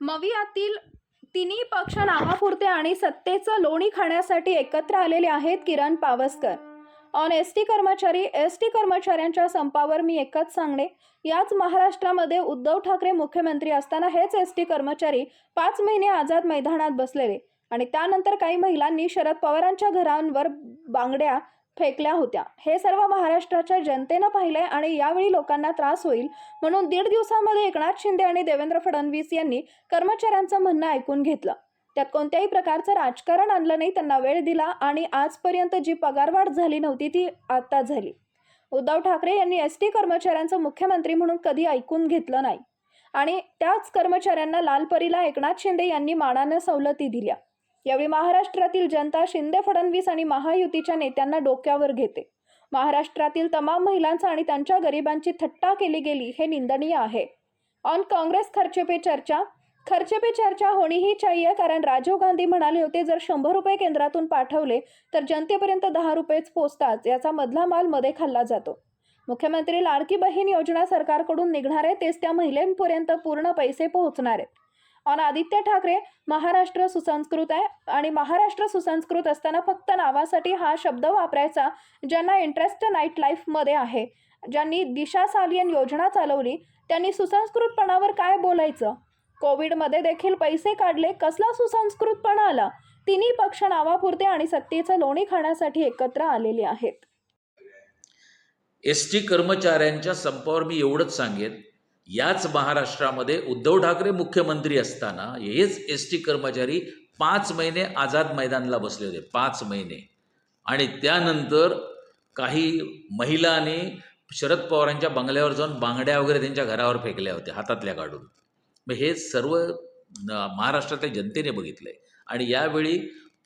मवियातील तिन्ही पक्ष नावापुरते आणि सत्तेचं लोणी खाण्यासाठी एकत्र आलेले आहेत Kiran Pawaskar. On S T कर्मचारी एस टी कर्मचाऱ्यांच्या संपावर मी एकच सांगणे याच महाराष्ट्रामध्ये उद्धव ठाकरे मुख्यमंत्री असताना हेच एस टी कर्मचारी पाच महिने आझाद मैदानात बसलेले आणि त्यानंतर काही महिलांनी शरद पवारांच्या घरांवर बांगड्या फेकल्या होत्या. हे सर्व महाराष्ट्राच्या जनतेनं पाहिलंय आणि यावेळी लोकांना त्रास होईल म्हणून दीड दिवसामध्ये एकनाथ शिंदे आणि देवेंद्र फडणवीस यांनी कर्मचाऱ्यांचं म्हणणं ऐकून घेतलं. त्यात कोणत्याही प्रकारचं राजकारण आणलं नाही त्यांना वेळ दिला आणि आजपर्यंत जी पगारवाढ झाली नव्हती ती आता झाली. उद्धव ठाकरे यांनी एस टी कर्मचाऱ्यांचं मुख्यमंत्री म्हणून कधी ऐकून घेतलं नाही. आणि त्याच कर्मचाऱ्यांना लालपरीला एकनाथ शिंदे यांनी मानानं सवलती दिल्या. यावेळी महाराष्ट्रातील जनता शिंदे फडणवीस आणि महायुतीच्या नेत्यांना डोक्यावर घेते. महाराष्ट्रातील तमाम महिलांचा आणि त्यांच्या गरिबांची थट्टा केली गेली हे निंदनीय आहे. ऑन काँग्रेस खर्चे पे चर्चा. खर्चे पे चर्चा होणी ही चाहिए कारण राजीव गांधी म्हणाले होते जर शंभर रुपये केंद्रातून पाठवले तर जनतेपर्यंत दहा रुपयेच पोचतात याचा मधला माल मध्ये खाल्ला जातो. मुख्यमंत्री लाडकी बहीण योजना सरकारकडून निघणार आहे तेच त्या महिलांपर्यंत पूर्ण पैसे पोहोचणार आहेत. ऑन आदित्य ठाकरे महाराष्ट्र सुसंस्कृत आहे. आणि महाराष्ट्र सुसंस्कृत असताना फक्त नावासाठी हा शब्द वापरायचा ज्यांना इंटरेस्ट नाईट लाईफमध्ये आहे. ज्यांनी दिशा सालियन योजना चालवली त्यांनी सुसंस्कृतपणावर काय बोलायचं? कोविडमध्ये देखील पैसे काढले कसला सुसंस्कृतपणा आला? तिन्ही पक्ष नावापुरते आणि सत्तेचं लोणी खाण्यासाठी एकत्र आलेले आहेत. एस टी कर्मचाऱ्यांच्या संपावर मी एवढंच सांगेन. याच महाराष्ट्रामध्ये उद्धव ठाकरे मुख्यमंत्री असताना हेच एस टी कर्मचारी पाच महिने आझाद मैदानला बसले होते पाच महिने. आणि त्यानंतर काही महिलांनी शरद पवारांच्या बंगल्यावर जाऊन बांगड्या वगैरे त्यांच्या घरावर फेकल्या होत्या हातातल्या काढून. मग हे सर्व महाराष्ट्रातल्या जनतेने बघितलं आहे आणि यावेळी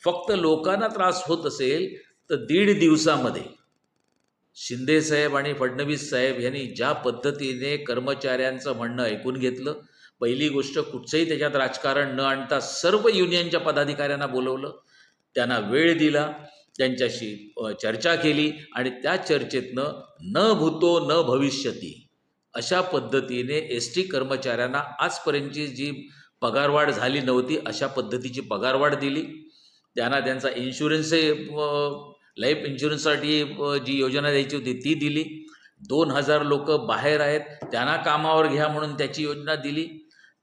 फक्त लोकांना त्रास होत असेल तर दीड दिवसामध्ये शिंदे साहेब आणि फडणवीस साहेब यांनी ज्या पद्धतीने कर्मचाऱ्यांचं म्हणणं ऐकून घेतलं पहिली गोष्ट कुठचंही त्याच्यात राजकारण न आणता सर्व युनियनच्या पदाधिकाऱ्यांना बोलवलं त्यांना वेळ दिला त्यांच्याशी चर्चा केली आणि त्या चर्चेतनं न भूतो न भविष्यती अशा पद्धतीने एस टी कर्मचाऱ्यांना आजपर्यंतची जी पगारवाढ झाली नव्हती अशा पद्धतीची पगारवाढ दिली. त्यांना त्यांचा इन्शुरन्सही लाईफ इन्शुरन्ससाठी जी योजना द्यायची होती ती दिली. दोन हजार लोक बाहेर आहेत त्यांना कामावर घ्या म्हणून त्याची योजना दिली.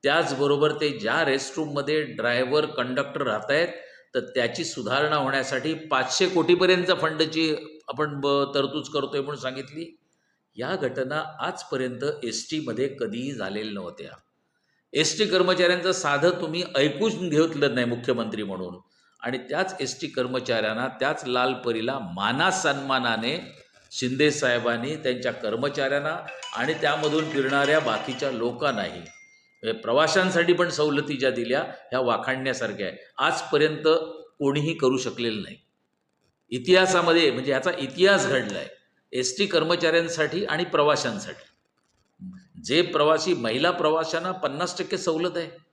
त्याचबरोबर ते ज्या रेस्टरूममध्ये ड्रायव्हर कंडक्टर राहत आहेत तर त्याची सुधारणा होण्यासाठी पाचशे कोटीपर्यंत फंडची आपण ब तरतूद करतोय म्हणून सांगितली. या घटना आजपर्यंत एस टीमध्ये कधीही झालेल्या नव्हत्या. एस टी कर्मचाऱ्यांचं साधं तुम्ही ऐकून घेतलं नाही मुख्यमंत्री म्हणून. आणि त्याच एस टी कर्मचाऱ्यांना त्याच लालपरीला माना सन्मानाने शिंदे साहेबांनी त्यांच्या कर्मचाऱ्यांना आणि त्यामधून फिरणाऱ्या बाकीच्या लोकांनाही. म्हणजे प्रवाशांसाठी पण सवलती ज्या दिल्या ह्या वाखाणण्यासारख्या आहे आजपर्यंत कोणीही करू शकलेलं नाही. इतिहासामध्ये म्हणजे ह्याचा इतिहास घडला आहे एस टी कर्मचाऱ्यांसाठी आणि प्रवाशांसाठी. जे प्रवासी महिला प्रवाशांना पन्नास टक्के सवलत आहे.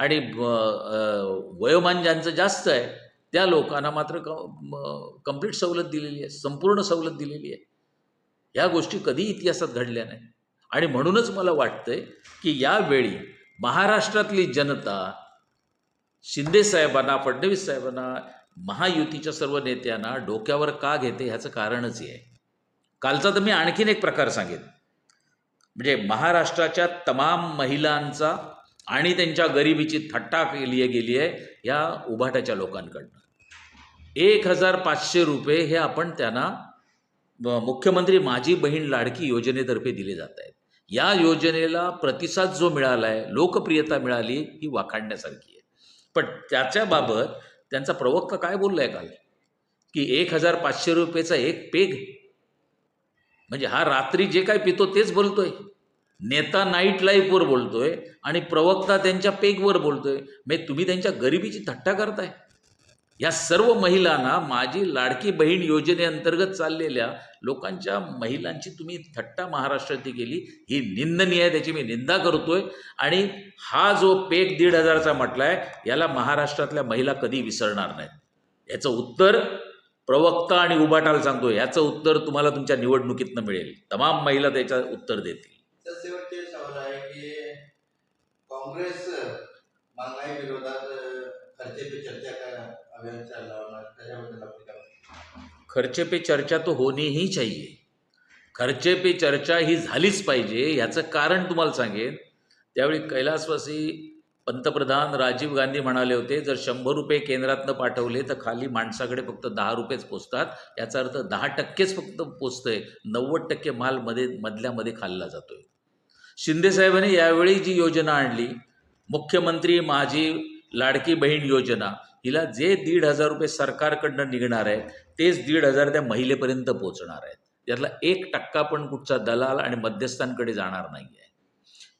आणि ब- वयोमान ज्यांचं जास्त आहे त्या लोकांना मात्र कंप्लीट सवलत दिलेली आहे संपूर्ण सवलत दिलेली आहे. ह्या गोष्टी कधी इतिहासात घडल्या नाही आणि म्हणूनच मला वाटतंय की यावेळी महाराष्ट्रातली जनता शिंदे साहेबांना फडणवीस साहेबांना महायुतीच्या सर्व नेत्यांना डोक्यावर का घेते ह्याचं कारणच हे आहे. कालचा तर मी आणखीन एक प्रकार सांगेन. म्हणजे महाराष्ट्राच्या तमाम महिलांचा आणि त्यांच्या गरिबीची थट्टा केली गेली आहे या उभाट्याच्या लोकांकडनं. एक हजार पाचशे रुपये हे आपण त्यांना मुख्यमंत्री माझी बहीण लाडकी योजनेतर्फे दिले जात आहेत. या योजनेला प्रतिसाद जो मिळाला आहे लोकप्रियता मिळाली ही वाखाणण्यासारखी आहे. पण त्याच्याबाबत त्यांचा प्रवक्ता काय बोललाय काल? की एक हजार पाचशे रुपयेचा एक पेग. म्हणजे हा रात्री जे काय पितो तेच बोलतोय नेता नाईट लाईफवर बोलतोय आणि प्रवक्ता त्यांच्या पेगवर बोलतोय. म्हणजे तुम्ही त्यांच्या गरिबीची थट्टा करताय. या सर्व महिलांना माझी लाडकी बहीण योजनेअंतर्गत चाललेल्या लोकांच्या महिलांची तुम्ही थट्टा महाराष्ट्रातली केली. ही निंदनीय आहे त्याची मी निंदा करतोय. आणि हा जो पेक दीड हजारचा म्हटला आहे याला महाराष्ट्रातल्या महिला कधी विसरणार नाहीत. याचं उत्तर प्रवक्ता आणि उबाटाला सांगतो याचं उत्तर तुम्हाला तुमच्या निवडणुकीतनं मिळेल. तमाम महिला त्याचं उत्तर देतील तर शेवटचे सवाल आहे की काँग्रेस महागाई विरोधात खर्चे पे चर्चा का अभियान चालला त्याच्याबद्दल आपली काय खर्चे पे चर्चा तो होनी ही चाहिए. खर्चे पे चर्चा ही झालीच पाहिजे याचं कारण तुम्हाला सांगेन. त्यावेळी कैलासवासी पंतप्रधान राजीव गांधी म्हणाले होते जर शंभर रुपये केंद्रातनं पाठवले तर खाली माणसाकडे फक्त दहा रुपयेच पोचतात. याचा अर्थ दहा टक्केच फक्त पोचतंय. नव्वद टक्के माल मध्ये मधल्यामध्ये खाल्ला जातोय. शिंदेसाहेबांनी यावेळी जी योजना आणली मुख्यमंत्री माझी लाडकी बहीण योजना हिला जे दीड हजार रुपये सरकारकडनं निघणार आहे तेच दीड हजार त्या महिलेपर्यंत पोहोचणार आहेत. त्यातला एक टक्का पण कुठचा दलाल आणि मध्यस्थांकडे जाणार नाही आहे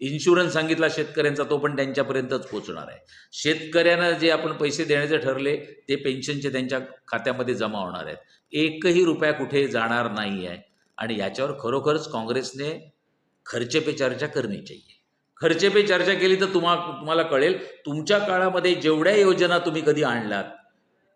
इन्शुरन्स सांगितला शेतकऱ्यांचा तो पण त्यांच्यापर्यंतच पोहोचणार आहे. शेतकऱ्यांना जे आपण पैसे देण्याचे ठरले ते पेन्शनचे त्यांच्या खात्यामध्ये जमा होणार आहेत. एकही रुपया कुठे जाणार नाही आहे आणि याच्यावर खरोखरच काँग्रेसने खर्चे पे चर्चा करणी चाहिए. खर्चे पे चर्चा केली तर तुम्हा तुम्हाला कळेल तुमच्या काळामध्ये जेवढ्या योजना तुम्ही कधी आणलात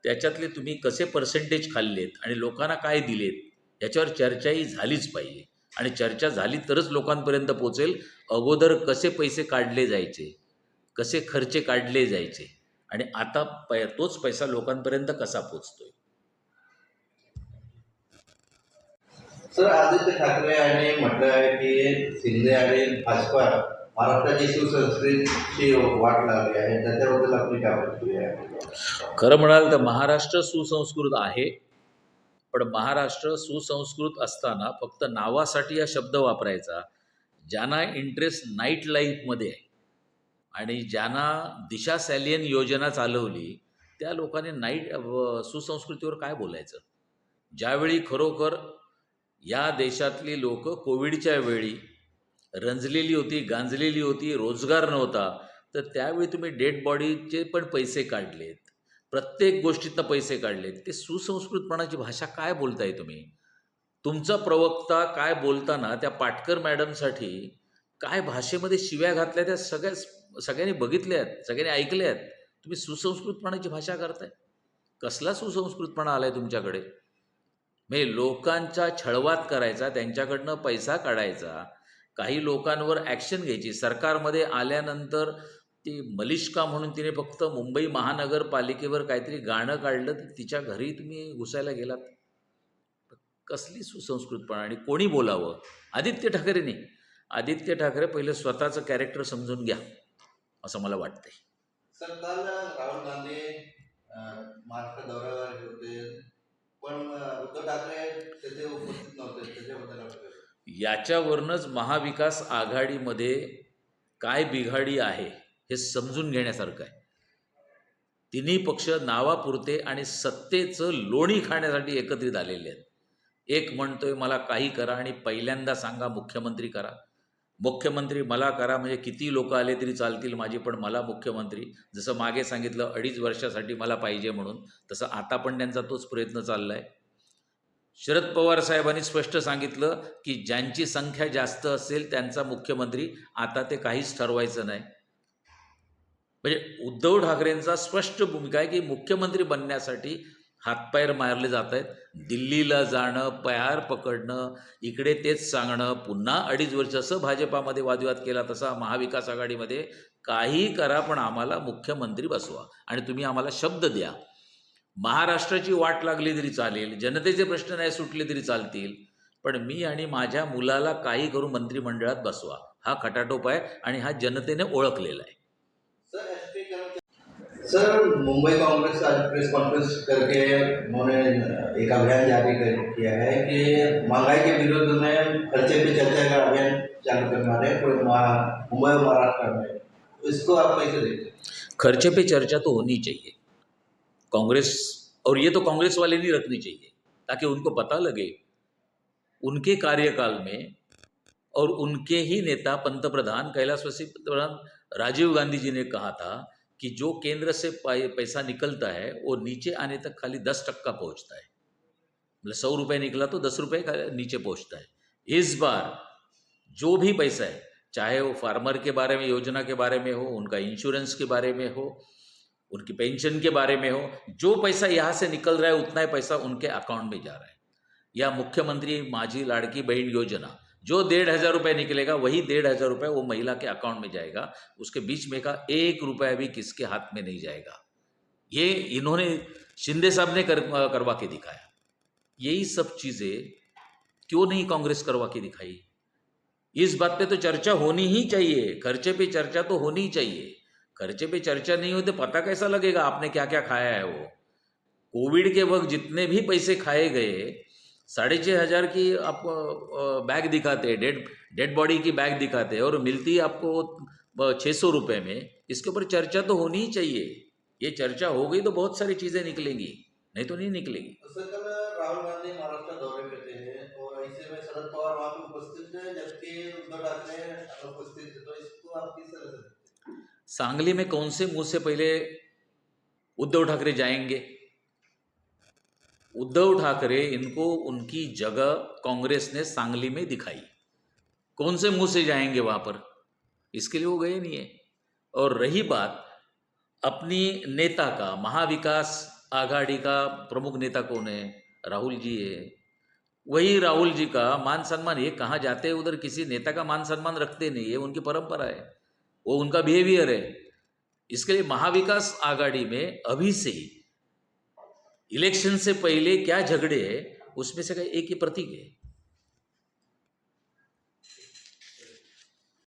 त्याच्यातले तुम्ही कसे पर्सेंटेज खाल्लेत आणि लोकांना काय दिलेत याच्यावर चर्चाही झालीच पाहिजे. आणि चर्चा झाली तरच लोकांपर्यंत पोचेल अगोदर कसे पैसे काढले जायचे कसे खर्चे काढले जायचे आणि आता पै तोच पैसा लोकांपर्यंत कसा पोचतोय सर आदित्य ठाकरे यांनी म्हटलं आहे की शिंदे आणि भाजपा महाराष्ट्राची सुसंस्कृतची वाट लागली आहे. त्याच्याबद्दल आपली काय प्रतिक्रिया आहे? खरं म्हणाल तर महाराष्ट्र सुसंस्कृत आहे पण महाराष्ट्र सुसंस्कृत असताना फक्त नावासाठी हा शब्द वापरायचा ज्यांना इंटरेस्ट नाईट लाईफमध्ये आहे. आणि ज्यांना दिशा सॅलियन योजना चालवली त्या लोकांनी नाईट सुसंस्कृतीवर काय बोलायचं? ज्यावेळी खरोखर या देशातली लोक कोविडच्या वेळी रंजलेली होती गांजलेली होती रोजगार नव्हता. तर त्यावेळी तुम्ही डेड बॉडीचे पण पैसे काढलेत. प्रत्येक गोष्टीतनं पैसे काढलेत. ते सुसंस्कृतपणाची भाषा काय बोलताय तुम्ही? तुमचा प्रवक्ता काय बोलताना त्या पाटकर मॅडमसाठी काय भाषेमध्ये शिव्या घातल्या त्या सगळ्या सगळ्यांनी बघितल्या आहेत सगळ्यांनी ऐकल्या आहेत तुम्ही सुसंस्कृतपणाची भाषा करताय? कसला सुसंस्कृतपणा आलाय तुमच्याकडे? म्हणजे लोकांचा छळवात करायचा त्यांच्याकडनं पैसा काढायचा. काही लोकांवर ॲक्शन घ्यायची. सरकारमध्ये आल्यानंतर ती मलिष्का म्हणून तिने फक्त मुंबई महानगरपालिकेवर काहीतरी गाणं काढलं तर तिच्या घरी तुम्ही घुसायला गेलात. कसली सुसंस्कृतपणा आणि कोणी बोलावं? आदित्य ठाकरेने. आदित्य ठाकरे पहिले स्वतःचं कॅरेक्टर समजून घ्या असं मला वाटतंय. सर काल राहुल गांधी महाराष्ट्र दौऱ्यावर होते. पण उद्धव ठाकरे त्याचे उपस्थित नव्हते त्याच्याबद्दल आपली याच्यावरूनच महाविकास आघाडीमध्ये काय बिघाडी आहे हे समजून घेण्यासारखं आहे. तिन्ही पक्ष नावापुरते आणि सत्तेचं लोणी खाण्यासाठी एकत्रित आलेले आहेत. एक म्हणतोय मला काही करा आणि पहिल्यांदा सांगा मुख्यमंत्री करा. मुख्यमंत्री मला करा म्हणजे किती लोक आले तरी चालतील माझी पण मला मुख्यमंत्री जसं मागे सांगितलं अडीच वर्षासाठी मला पाहिजे म्हणून तसं आता पण त्यांचा तोच प्रयत्न चालला आहे शरद पवार साहेबांनी स्पष्ट सांगितलं की ज्यांची संख्या जास्त असेल त्यांचा मुख्यमंत्री आता ते काहीच ठरवायचं नाही. म्हणजे उद्धव ठाकरेंचा स्पष्ट भूमिका आहे की मुख्यमंत्री बनण्यासाठी हातपायर मारले जात आहेत दिल्लीला जाणं पयार पकडणं इकडे तेच सांगणं पुन्हा अडीच वर्ष जसं भाजपामध्ये वादविवाद केला तसा महाविकास आघाडीमध्ये काही करा पण आम्हाला मुख्यमंत्री बसवा आणि तुम्ही आम्हाला शब्द द्या. महाराष्ट्राची वाट लागली तरी चालेल जनतेचे प्रश्न नाही सुटले तरी चालतील पण मी आणि माझ्या मुलाला काही करून मंत्रिमंडळात बसवा. हा खटाटोप आहे आणि हा जनतेने ओळखलेला आहे. सर, मुंबई कांग्रेस आज प्रेस कॉन्फ्रेंस करके उन्होंने एक अभियान जारी कर, किया है कि महँगाई के विरोध में खर्चे पे चर्चा का अभियान चालू करना है पूरे मुंबई और महाराष्ट्र में। इसको आप कैसे देखते हैं? खर्चे पे चर्चा तो होनी चाहिए। कांग्रेस, और ये तो कांग्रेस वाले नहीं रखनी चाहिए, ताकि उनको पता लगे उनके कार्यकाल में और उनके ही नेता, पंतप्रधान कैलाशवासी पंतप्रधान, राजीव गांधी जी ने कहा था कि जो केंद्र से पैसा निकलता है, वो नीचे आने तक खाली दस टक्का पहुँचता है। मतलब सौ रुपये निकला तो दस रुपये नीचे पहुँचता है। इस बार जो भी पैसा है, चाहे वो फार्मर के बारे में, योजना के बारे में हो, उनका इंश्योरेंस के बारे में हो, उनकी पेंशन के बारे में हो, जो पैसा यहाँ से निकल रहा है, उतना ही पैसा उनके अकाउंट में जा रहा है। या मुख्यमंत्री माझी लाडकी बहन योजना जो डेढ़ हज़ार रुपये निकलेगा वही डेढ़ हज़ार रुपये वो महिला के अकाउंट में जाएगा। उसके बीच में का एक रुपया भी किसके हाथ में नहीं जाएगा। ये इन्होंने शिंदे साहब ने कर, करवा के दिखाया। यही सब चीज़ें क्यों नहीं कांग्रेस करवा के दिखाई? इस बात पे तो चर्चा होनी ही चाहिए। खर्चे पे चर्चा तो होनी ही चाहिए। खर्चे पे चर्चा नहीं हो तो पता कैसा लगेगा आपने क्या क्या खाया है वो? कोविड के वक्त जितने भी पैसे खाए गए साढ़े छः हज़ार की आप बैग दिखाते हैं डेड डेड बॉडी की बैग दिखाते हैं और मिलती है आपको छः सौ रुपये में। इसके ऊपर चर्चा तो होनी ही चाहिए। ये चर्चा हो गई तो बहुत सारी चीज़ें निकलेंगी नहीं तो नहीं निकलेगी। राहुल गांधी महाराष्ट्र दौरे पे थे और ऐसे में शरद पवार वहाँ पे उपस्थित थे जबकि उद्धव ठाकरे अनुपस्थित थे तो इसको आप किस तरह से सांगली में कौन से मुँह से पहले उद्धव ठाकरे जाएँगे? उद्धव ठाकरे इनको उनकी जगह कांग्रेस ने सांगली में दिखाई। कौन से मुँह से जाएँगे वहाँ पर? इसके लिए वो गए नहीं है। और रही बात, अपनी नेता का, महाविकास आघाड़ी का प्रमुख नेता कौन है? राहुल जी है। वही राहुल जी का मान सम्मान, ये कहाँ जाते हैं उधर? किसी नेता का मान सम्मान रखते नहीं है, उनकी परंपरा है। वो उनका बिहेवियर है। इसके लिए महाविकास आघाड़ी में अभी से ही इलेक्शन से पहले क्या झगड़े हैं उसमें से का एक ही प्रतीक है।